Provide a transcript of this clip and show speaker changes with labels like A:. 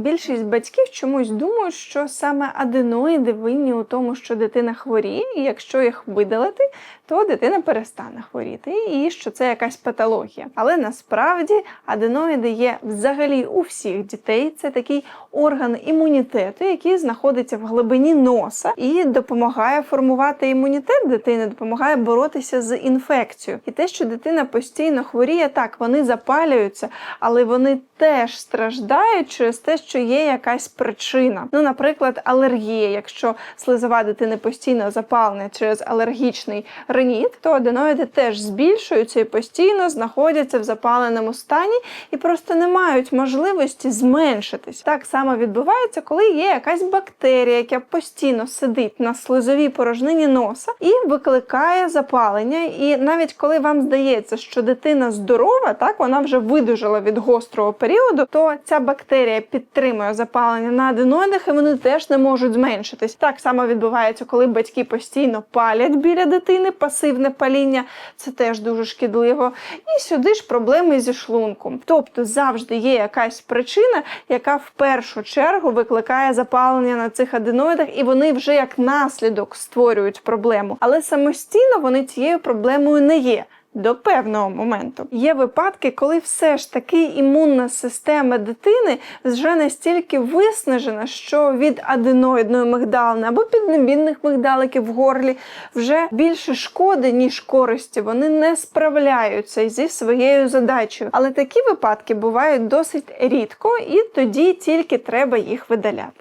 A: Більшість батьків чомусь думають, що саме аденоїди винні у тому, що дитина хворіє, і якщо їх видалити, то дитина перестане хворіти, і що це якась патологія. Але насправді аденоїди є взагалі у всіх дітей. Це такий орган імунітету, який знаходиться в глибині носа і допомагає формувати імунітет дитини, допомагає боротися з інфекцією. І те, що дитина постійно хворіє, так вони запалюються, але вони теж страждають через те, що є якась причина. Ну, наприклад, алергія. Якщо слизова дитини постійно запалена через алергічний реніт, то аденоїди теж збільшуються і постійно знаходяться в запаленому стані і просто не мають можливості зменшитись. Так само відбувається, коли є якась бактерія, яка постійно сидить на слизовій порожнині носа і викликає запалення. І навіть коли вам здається, що дитина здорова, так вона вже видужала від гострого періоду, то ця бактерія підтримує запалення на аденоїдах, і вони теж не можуть зменшитись. Так само відбувається, коли батьки постійно палять біля дитини, пасивне паління, це теж дуже шкідливо. І сюди ж проблеми зі шлунком. Тобто завжди є якась причина, яка в першу чергу викликає запалення на цих аденоїдах, і вони вже як наслідок створюють проблему. Але самостійно вони цією проблемою не є. До певного моменту є випадки, коли все ж таки імунна система дитини вже настільки виснажена, що від аденоїдної мигдалини або піднебінних мигдаликів в горлі вже більше шкоди, ніж користі. Вони не справляються зі своєю задачею. Але такі випадки бувають досить рідко, і тоді тільки треба їх видаляти.